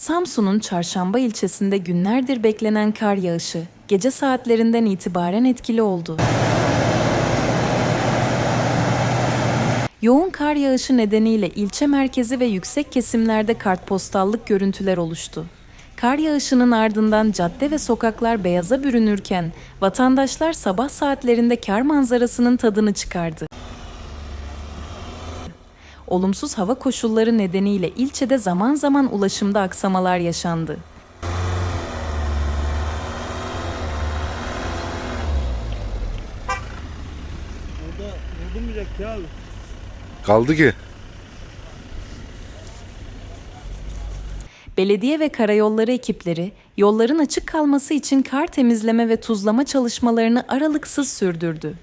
Samsun'un Çarşamba ilçesinde günlerdir beklenen kar yağışı gece saatlerinden itibaren etkili oldu. Yoğun kar yağışı nedeniyle ilçe merkezi ve yüksek kesimlerde kartpostallık görüntüler oluştu. Kar yağışının ardından cadde ve sokaklar beyaza bürünürken vatandaşlar sabah saatlerinde kar manzarasının tadını çıkardı. Olumsuz hava koşulları nedeniyle ilçede zaman zaman ulaşımda aksamalar yaşandı. Burada vurdurmayacak ki abi. Kaldı ki. Belediye ve karayolları ekipleri yolların açık kalması için kar temizleme ve tuzlama çalışmalarını aralıksız sürdürdü.